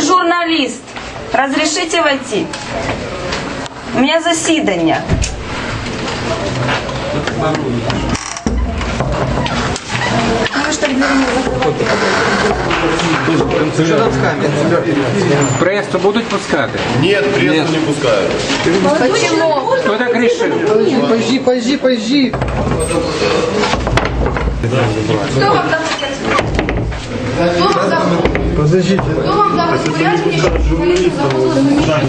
Журналист. Разрешите войти? У меня заседание. Прессу будуть пускати? Ні, прессу не пускають. Почему? Хто так решил? Пожди, пожди, Пойди, Кто вам там Подождите. Хто вам дав розпорядження, щоб журналістів завозили до приміщення?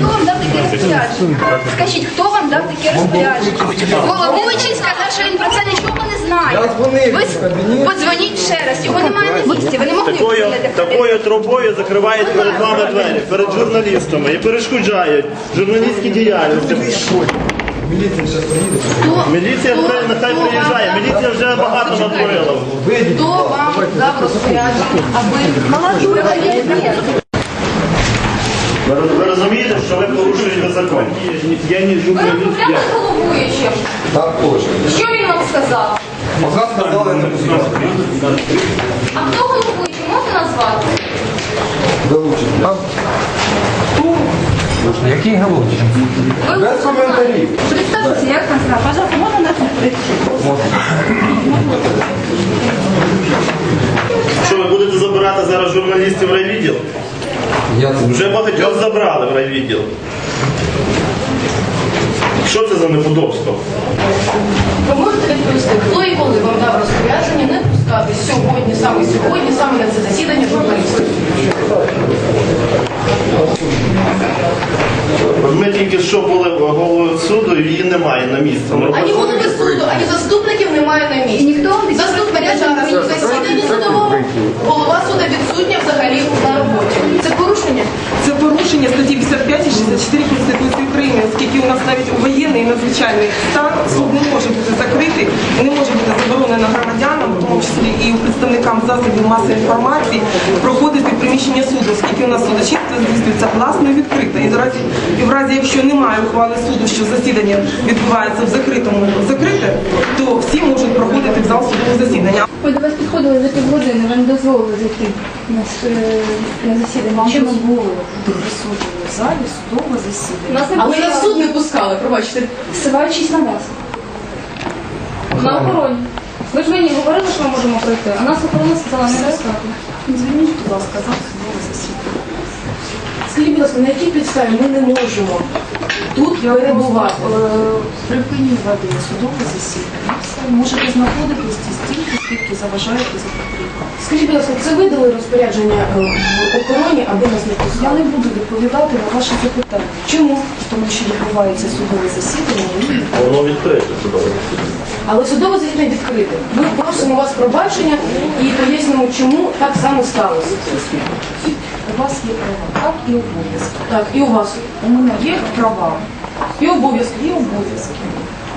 Хто вам дав таке розпорядження? Скажіть, хто вам дав таке розпорядження? Головуючий сказав, що він про це нічого не знає. Я дзвонив Ви в кабінет. подзвоніть ще раз. Його немає на місці. Ви не могли Такою, такою трубою закривають перед вами двері, перед журналістами і перешкоджають журналістській діяльності. Міліція вже нехай приїжджає, міліція вже багато натворила. Хто вам дав розпорядження, аби ви Ви, ви розумієте, що ви порушуєте закон? Я не Ви розмовляли з головуючим? Так точно. Що він вам сказав? Пока сказали не пускать. А хто головуючий? Можна назвати? Долучите. Який? Ви Без коментарів. Представьтесь, як там сказав. Пожалуйста, можна нас відкрити? Що ви будете забирати зараз журналістів в райвідділ? Я це Вже багатьох забрали в райвідділ. Що це за неподобство? Ви можете відповісти, хто і коли вам дав розпорядження не пускати сьогодні, саме сьогодні, саме на це засідання журналістів? Ми тільки що були головою суду, її немає на місці. Ані голови суду, ані заступників немає на місці. Ніхто не зараз засідання судового, голова суду відсутня взагалі на роботі. Це порушення? Це порушення статті 55 і 64 Конституції України, оскільки у нас навіть у воєнний і надзвичайний стан суд не може бути закритий і не може бути заборонено громадянам, в тому числі і представникам засобів масової інформації, проходити приміщення суду, оскільки у нас судочинство здійснюється власно і відкрито. І в разі, і в разі, якщо немає ухвали суду, що засідання відбувається в закритому закрите, то всі можуть проходити в зал судового засідання. Ми до вас підходили за півгодини, ви не дозволили зайти на, с- е, на засідання. Вам Чому? дозволили бути присутніми в залі судового засідання. Нас не Але пускали, нас в суд не пускали, пробачте. ссилаючись на вас. На охороні. Ви ж мені говорили, що ми можемо пройти, а нас охорона сказала не пускати. Звільніть, будь ласка, завтра засідання. Скажіть, будь ласка, на якій підставі ми не можемо тут перебувати? Е, Припиніть води судового засідання. Все, можете знаходитись стільки, скільки заважаєте за потрібно. Скажіть, будь ласка, це ви дали розпорядження е, в охороні, аби нас не Я пускали? не буду відповідати на ваші запитання, Чому? тому що відбувається судове засідання. і Воно відкрите судове засідання. Але судове засідання відкрите. Ми просимо у вас пробачення і пояснимо, чому так саме сталося. У вас є права, так і обов'язки. Так, і у вас. У мене є права І обов'язки. і обов'язки.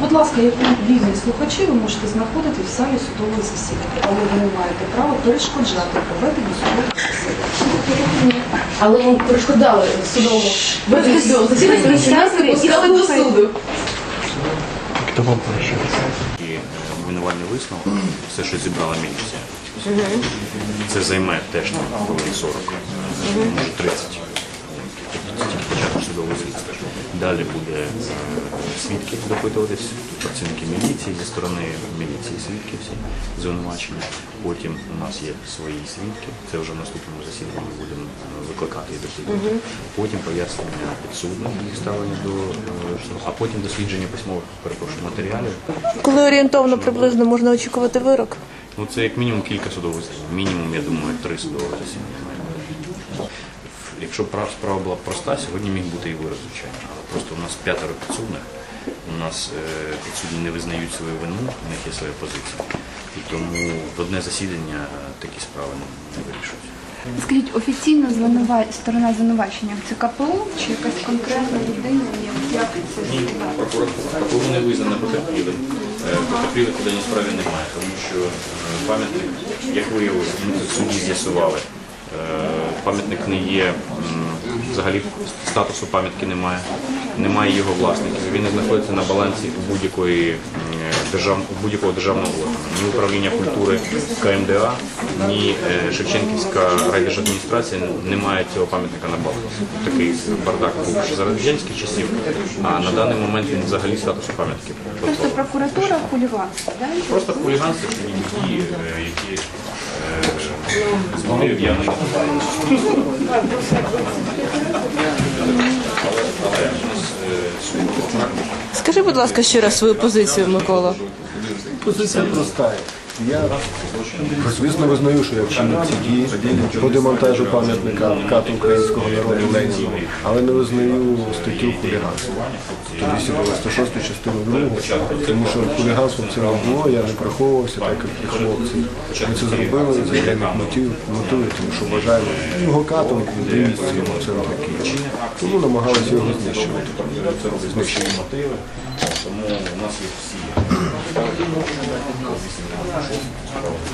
Будь ласка, як вільні слухачі, ви можете знаходитись в залі судового засідання, але ви не маєте права перешкоджати проведенню судового засідання. Але ми перешкодали судовому судового засідання, нас не пускали до суду. І е, обвинувальний висновок, все, що зібрала міліція, це займе теж там хвилин 40, може 30. Тобто це тільки початок судового слідства. Далі буде е, свідки допитуватись, працівники міліції зі сторони міліції, свідки всі звинувачення. Потім у нас є свої свідки, це вже в наступному засіданні будемо е, викликати і допитувати. Потім пояснення підсудних їх ставлення до е, а потім дослідження письмових перепрошую матеріалів. Коли орієнтовно приблизно можна очікувати вирок? Ну це як мінімум кілька судових засідань. Мінімум, я думаю, три судових засідання. Якщо справа була б проста, сьогодні міг бути і вирок, звичайно. Але просто у нас п'ятеро підсудних, у нас е, підсудні не визнають свою вину, у них є своя позиція. І тому в одне засідання е, такі справи не, вирішуються. Скажіть, офіційна звинува... сторона звинувачення це КПУ чи якась конкретна людина? Як це Ні, прокуратура. КПУ не визнана потерпілим. Е, Потерпілих у даній справі немає, тому що е, пам'ятник, як виявилося, судді суді з'ясували, е, пам'ятник не є, взагалі статусу пам'ятки немає, немає його власників. Він не знаходиться на балансі будь-якої держав, будь-якого державного органу. Ні управління культури КМДА, ні е, Шевченківська райдержадміністрація не мають цього пам'ятника на балансі. Такий бардак був ще за радянських часів, а на даний момент він взагалі статусу пам'ятки. Просто прокуратура хуліганство, да? Просто хуліганство, що дії, е, які збудив явний Скажи, будь ласка, ще раз свою позицію, Микола. Позиція проста. Я, звісно, визнаю, що я вчинив ці дії по демонтажу пам'ятника кату українського народу Леніну, але не визнаю статтю хуліганства. Тобто 296 частину 2, тому що хуліганством це не було, я не приховувався, так як хлопці. Ми це зробили з окремих мотив, мотивів, тому що вважаємо його катом, місце йому це не. Тому намагалися його знищувати. Знищити. Тому у нас є всі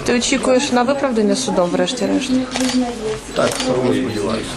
Ти очікуєш на виправдання судом, врешті-решт? Так, тому сподіваюся.